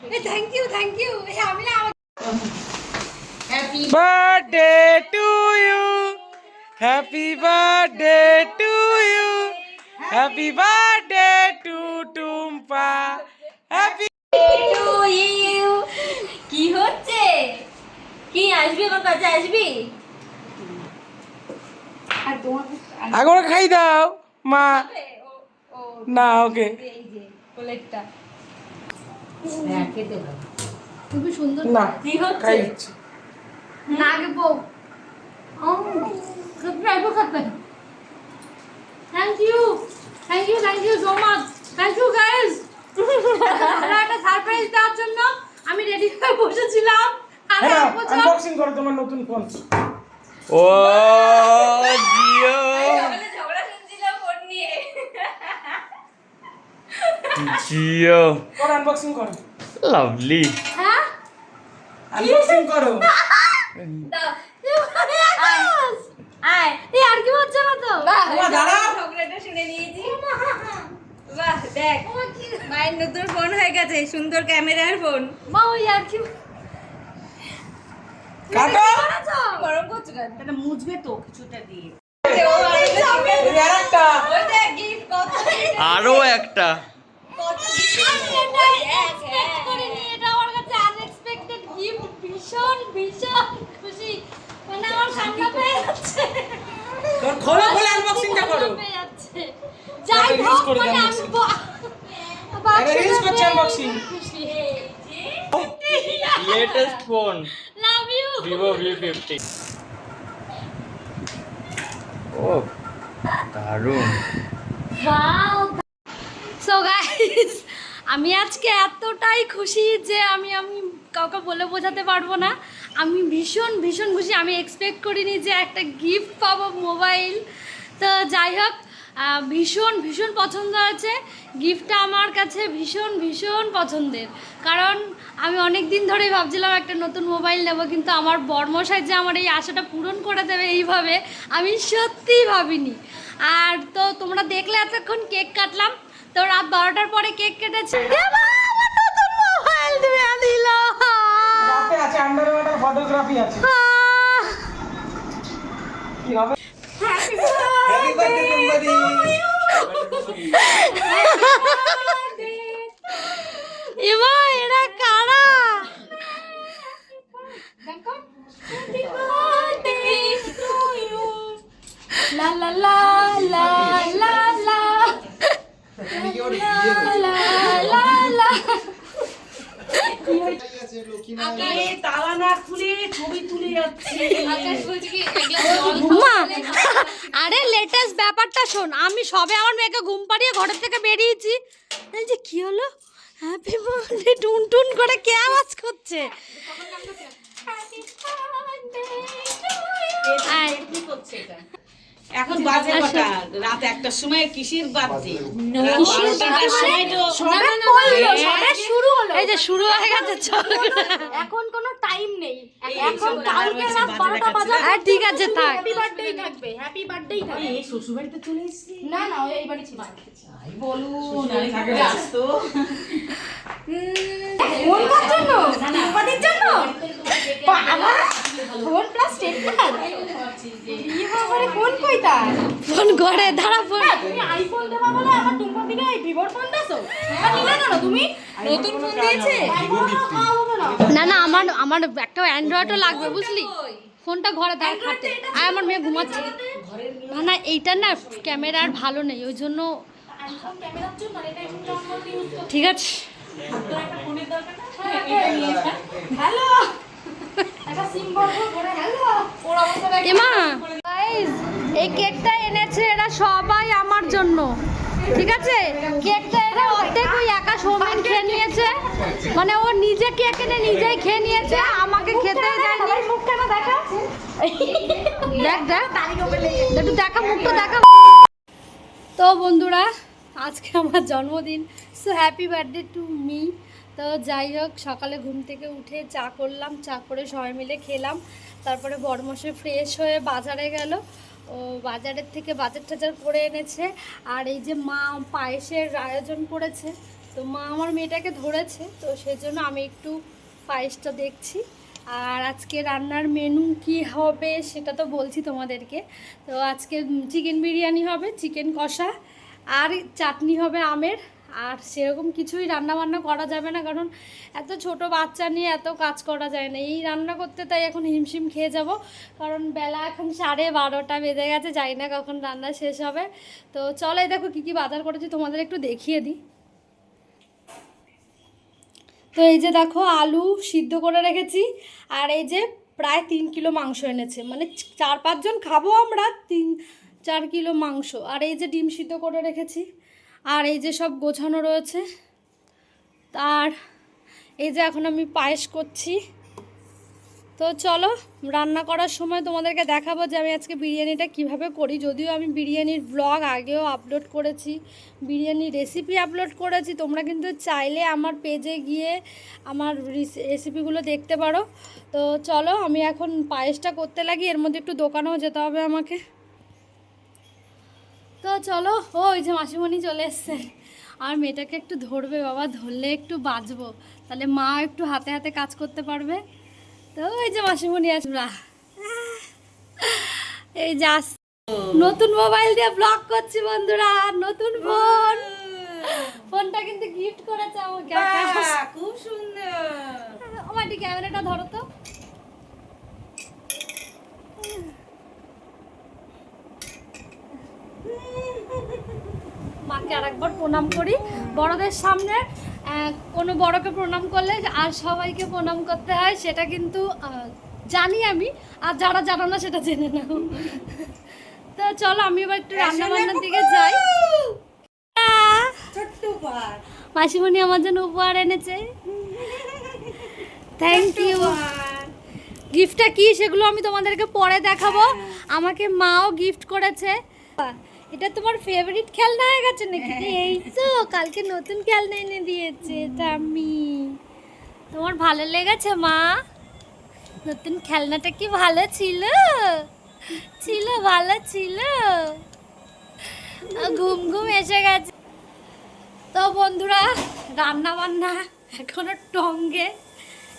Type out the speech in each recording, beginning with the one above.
Thank you thank you আমি না happy birthday to you happy birthday to you happy birthday to Tumpa happy to you কি হচ্ছে? কি আসবি আমার কাছে? আসবি? আগর খাই দাও মা। না ওকে। এই প্লেটটা খুবই সুন্দর না কি হচ্ছে? না আগে বউ ও subscribe thank you thank you thank you so much thank you guys একটা সারপ্রাইজ দেওয়ার জন্য আমি রেডি হয়ে বসেছিলাম। আর হ্যাঁ আনবক্সিং করো তোমার নতুন ফোন ও জিও সকালে ঝগড়া শুনছিলাম ফোন নিয়ে জিও করো আনবক্সিং করো। লাভলি হ্যাঁ? আনবক্সিং করো। আয় এই আর কি হচ্ছে না তো। শুনে নিয়েছি। বাহ দেখ মায়ের নতুন ফোন হয়ে গেছে সুন্দর ক্যামেরার ফোন মা ওই আর কি কাটো। গরম করছ কেন? তাহলে মুছবে তো কিছুটা দিয়ে। ও আরেকটা এই আরেকটা ওই দেখ gift কত? আরও একটা। খোলো খোলো আনবক্সিংটা করো। যাই হোক মানে আমি আরে রিলস করছি unboxing latest phone love you Vivo V50 দারুণ। গাইস আমি আজকে এতটাই খুশি যে আমি আমি কাউকে বলে বোঝাতে পারব না। আমি ভীষণ ভীষণ খুশি। আমি এক্সপেক্ট করিনি যে একটা গিফট পাবো মোবাইল তো যাই হোক ভীষণ ভীষণ পছন্দ আছে গিফটটা আমার কাছে ভীষণ ভীষণ পছন্দের। কারণ আমি অনেক দিন ধরেই ভাবছিলাম একটা নতুন মোবাইল নেব, কিন্তু আমার বর্মশাই যে আমার এই আশাটা পূরণ করে দেবে এইভাবে, আমি সত্যিই ভাবিনি। আর তো তোমরা দেখলে এতক্ষণ কেক কাটলাম। তো রাত বারোটার পরে কেক কেটেছে। মোবাইল দিয়ে দিল রাতে আছে আন্ডার ফটোগ্রাফি আছে। কি হবে? হ্যাপি বার্থডে মা আরে লেটেস্ট ব্যাপারটা শোন আমি সবে আমার মেয়েকে ঘুম পাড়িয়ে ঘরের থেকে বেরিয়েছি। যে কি হলো? হ্যাপি বার্থডে টুন টুন করে কে আওয়াজ করছে। কি করছে এটা? এখন বাজে কটা? রাত একটার সময় কিসের বাজে? শুরু হলো। এই যে শুরু হয়ে গেছে এখন কোনো টাইম নেই। এখন কালকে রাত বাজে বারোটা দেখাচ্ছে। বাজে হ্যাঁ ঠিক আছে থাক। হ্যাপি বার্থডেই থাকবে হ্যাপি বার্থডেই থাকবে। এই শ্বশুর বাড়িতে চলে এসেছি। না না ওই বাড়ি ছিল বলুন আরে থাকে আসতো কার জন্য কোম্পানির জন্য ফোন প্লাস স্টেটমেন্ট বাবারে ফোন কইতা ফোন করে দাঁড়া ফোন। তুমি আইফোন দেবা বলে আমার টুম্পা দিকে এই ভিভোর ফোন এবার নিলে কেন তুমি? নতুন ফোন দিয়েছে? না না আমার আমার একটা অ্যান্ড্রয়েডও লাগবে বুঝলি? ফোনটা ঘরে দাঁড় খাটে আর আমার মেয়ে ঘুমাচ্ছে। না না এইটা না ক্যামেরা আর ভালো নেই ওই জন্য ক্যামেরার আর ঠিক আছে। হ্যালো এই কেকটা এনেছে এরা সবাই আমার জন্য। ঠিক আছে? কেকটা এরা অর্ধেক ওই একা সৌমেন খেয়ে নিয়েছে। মানে ও নিজে কেক এনে নিজেই খেয়ে নিয়েছে আমাকে খেতে দেয়নি। মুখখানা দেখা? দেখ দেখ। একটু দেখা মুখটা দেখা। তো বন্ধুরা আজকে আমার জন্মদিন। So happy birthday to me তো যাই হোক, সকালে ঘুম থেকে উঠে চা করলাম, চা করে সবাই মিলে খেলাম। তারপরে বড়মশে ফ্রেশ হয়ে বাজারে গেল। ও বাজারের থেকে বাজার টাজার করে এনেছে। আর এই যে মা পায়েসের আয়োজন করেছে, তো মা আমার মেয়েটাকে ধরেছে, তো সেই জন্য আমি একটু পায়েসটা দেখছি। আর আজকে রান্নার মেনু কি হবে সেটা তো বলছি তোমাদেরকে। তো আজকে চিকেন বিরিয়ানি হবে চিকেন কষা। আর চাটনি হবে আমের। আর সেরকম কিছুই রান্না বান্না করা যাবে না, কারণ এত ছোট বাচ্চা নিয়ে এত কাজ করা যায় না। এই রান্না করতে তাই এখন হিমশিম খেয়ে যাব, কারণ বেলা এখন সাড়ে বারোটা বেজে গেছে যাই না কখন রান্না শেষ হবে। তো চলো দেখো কী কী বাজার করেছি, তোমাদের একটু দেখিয়ে দিই। তো এই যে দেখো আলু সিদ্ধ করে রেখেছি, আর এই যে প্রায় তিন কিলো মাংস এনেছে। মানে চার পাঁচজন খাব আমরা, তিন, চার কিলো মাংস। আর এই যে ডিম সিদ্ধ করে রেখেছি। আর এই যে সব গোছানো রয়েছে আর এই যে এখন আমি পায়েস করছি। তো চলো, রান্না করার সময় তোমাদেরকে দেখাবো যে আমি আজকে বিরিয়ানিটা কীভাবে করি। যদিও আমি বিরিয়ানির ব্লগ আগেও আপলোড করেছি, বিরিয়ানির রেসিপি আপলোড করেছি, তোমরা কিন্তু চাইলে আমার পেজে গিয়ে আমার রেসিপিগুলো দেখতে পারো। তো চলো, আমি এখন পায়েসটা করতে লাগি, এর মধ্যে একটু দোকানেও যেতে হবে আমাকে। তো চলো ও ওই যে মাসিমণি চলে এসছে। আর মেয়েটাকে একটু ধরবে বাবা ধরলে একটু বাঁচবো। তাহলে মা একটু হাতে হাতে কাজ করতে পারবে। তো ওই যে মাসিমণি আসবা এই যে আস নতুন মোবাইল দিয়ে ব্লগ করছি বন্ধুরা নতুন ফোন ফোনটা কিন্তু গিফট করেছে আমাকে খুব সুন্দর। আমার ক্যামেরাটা ধরো তো। মাকে আরেকবার প্রণাম করি। বড়দের সামনে কোনো বড়কে প্রণাম করলে আর সবাইকে প্রণাম করতে হয় সেটা কিন্তু জানি আমি আর যারা জানো না সেটা জেনে নাও। তো চলো আমি এবার একটু রান্না বান্নার দিকে যাই। মাসিমণি আমার জন্য উপহার এনেছে। থ্যাংক ইউ গিফটটা কি সেগুলো আমি তোমাদেরকে পরে দেখাবো। আমাকে মাও গিফট করেছে। এটা তোমার ফেভারিট খেলনা হয়ে গেছে নাকি? এই তো, কালকে নতুন খেলনা এনে দিয়েছে টামি তোমার ভালো লেগেছে, মা? নতুন খেলনাটা কি ভালো ছিল? ছিল, ভালো ছিল। ঘুম ঘুম এসে গেছে। তো বন্ধুরা রান্না বান্না এখনও টঙ্গে,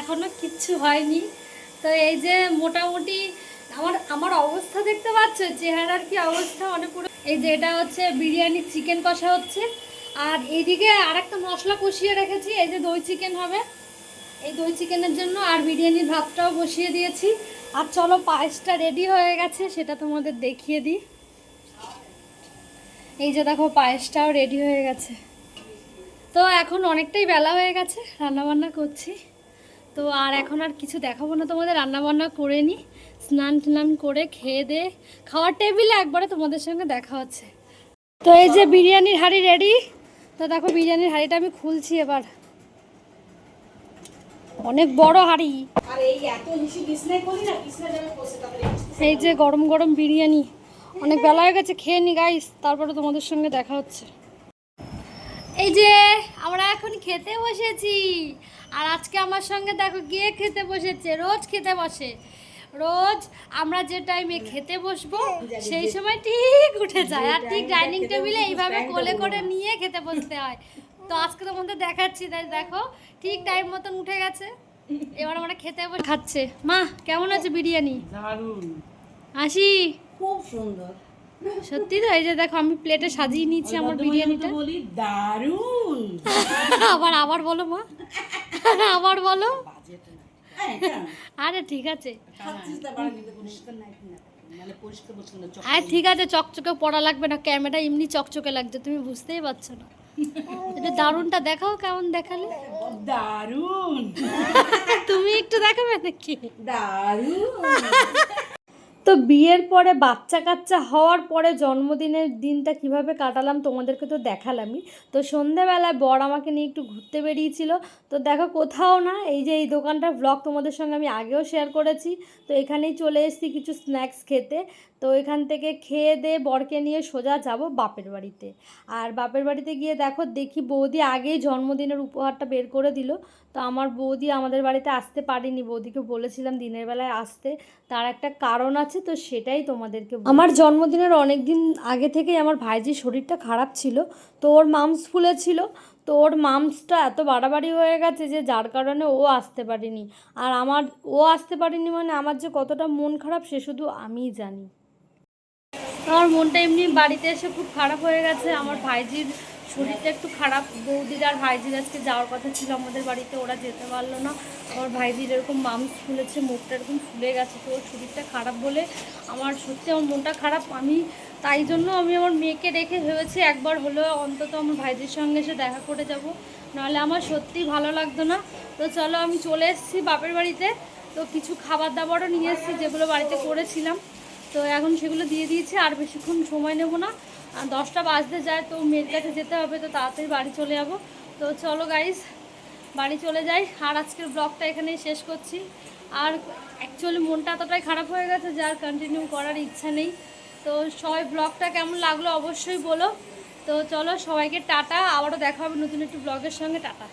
এখনও কিচ্ছু হয়নি। তো এই যে মোটামুটি আমার আমার অবস্থা দেখতে পাচ্ছ? চেহারার কি অবস্থা অনেক পুরো এই যে এটা হচ্ছে বিরিয়ানি চিকেন কষা হচ্ছে। আর এইদিকে আরেকটা মশলা কষিয়ে রেখেছি, এই যে দই চিকেন হবে। এই দই চিকেনের জন্য আর বিরিয়ানির ভাতটাও বসিয়ে দিয়েছি। আর চলো পায়েসটা রেডি হয়ে গেছে, সেটা তোমাদের দেখিয়ে দিই। এই যে দেখো পায়েসটাও রেডি হয়ে গেছে। তো এখন অনেকটাই বেলা হয়ে গেছে, রান্নাবান্না করছি। তো আর এখন আর কিছু দেখাবো না তোমাদের রান্নাবান্না করে নিই স্নান টান করে খেয়ে দে খাওয়ার টেবিলে একবারে তোমাদের সঙ্গে দেখা হচ্ছে। তো এই যে বিরিয়ানির হাঁড়ি রেডি তো দেখো বিরিয়ানির হাঁড়িটা আমি খুলছি এবার। অনেক বড় হাঁড়ি। না এই যে গরম গরম বিরিয়ানি অনেক বেলা হয়ে গেছে খেয়ে নি গাইস তারপরে তোমাদের সঙ্গে দেখা হচ্ছে। এই যে আমরা এখন খেতে বসেছি আর আজকে আমার সঙ্গে দেখো গিয়ে খেতে বসেছে? রোজ খেতে বসে। রোজ আমরা যে টাইমে খেতে বসবো সেই সময় ঠিক উঠে যায়। আর ঠিক ডাইনিং টেবিলে এইভাবে কোলে করে নিয়ে খেতে বসতে হয়। তো আজকে তোমাদের দেখাচ্ছি তাই দেখো ঠিক টাইম মতন উঠে গেছে। এবার আমরা খেতে বসে খাচ্ছে। মা কেমন আছে বিরিয়ানি? আসি খুব সুন্দর। সত্যি তো এই যে দেখো আমি প্লেটে সাজিয়ে নিচ্ছি আমার বিরিয়ানিটা বলি দারুণ। আবার আবার বলো মা। আবার বলো? হ্যাঁ, আরে ঠিক আছে। আরে ঠিক আছে চকচকে পড়া লাগবে না ক্যামেরা এমনি চকচকে লাগছে তুমি বুঝতেই পারছ না। এটা দারুণটা দেখাও কেমন দেখালে। দারুণ। তুমি একটু দেখাবে নাকি? দারুণ। তো বিয়ের পরে বাচ্চা কাচ্চা হওয়ার পরে জন্মদিনের দিনটা কীভাবে কাটালাম তোমাদেরকে তো দেখালামই। তো সন্ধেবেলায় বর আমাকে নিয়ে একটু ঘুরতে বেরিয়েছিল। তো দেখো কোথাও না, এই যে এই দোকানটার ব্লগ তোমাদের সঙ্গে আমি আগেও শেয়ার করেছি। তো এখানেই চলে এসেছি কিছু স্ন্যাক্স খেতে। তো এখান থেকে খেয়ে দিয়ে বরকে নিয়ে সোজা যাব বাপের বাড়িতে। আর বাপের বাড়িতে গিয়ে দেখো, দেখি বৌদি আগেই জন্মদিনের উপহারটা বের করে দিল। তো আমার বৌদি আমাদের বাড়িতে আসতে পারেনি। বৌদিকে বলেছিলাম দিনের বেলায় আসতে। তার একটা কারণ আছে, তো সেটাই তোমাদেরকে আমার জন্মদিনের অনেক দিন আগে থেকেই আমার ভাইজির শরীরটা খারাপ ছিল। তো ওর মামস ফুলেছিল তো ওর মামসটা এত বাড়াবাড়ি হয়ে গেছে যে যার কারণে ও আসতে পারেনি। আর আমার, ও আসতে পারেনি মানে আমার যে কতটা মন খারাপ, সে শুধু আমিই জানি। আমার মনটা এমনি বাড়িতে এসে খুব খারাপ হয়ে গেছে। আমার ভাইজির শরীরটা একটু খারাপ। বৌদির আর ভাইজির আজকে যাওয়ার কথা ছিল আমাদের বাড়িতে, ওরা যেতে পারল না। আমার ভাইজির এরকম মামস ফুলেছে মুখটা এরকম ফুলে গেছে, তো ওর শরীরটা খারাপ বলে আমার সত্যি আমার মনটা খারাপ। আমি তাই জন্য আমি আমার মেয়েকে রেখে ভেবেছি একবার হলেও অন্তত আমার ভাইজির সঙ্গে এসে দেখা করে যাব। নাহলে আমার সত্যি ভালো লাগতো না। তো চলো আমি চলে এসেছি বাপের বাড়িতে। তো কিছু খাবার দাবারও নিয়ে এসেছি যেগুলো বাড়িতে করেছিলাম। তো এখন সেগুলো দিয়ে দিয়েছি, আর বেশিক্ষণ সময় নেব না। আর দশটা বাজতে যায়, তো মেয়ের কাছে যেতে হবে, তো তাড়াতাড়ি বাড়ি চলে যাব। তো চলো গাইস বাড়ি চলে যাই। আর আজকের ব্লগটা এখানেই শেষ করছি। আর অ্যাকচুয়ালি মনটা এতটাই খারাপ হয়ে গেছে যার কন্টিনিউ করার ইচ্ছা নেই। তো সবাই ব্লগটা কেমন লাগল অবশ্যই বলো। তো চলো সবাইকে টাটা, আবারও দেখা হবে নতুন একটি ব্লগের সঙ্গে, টাটা।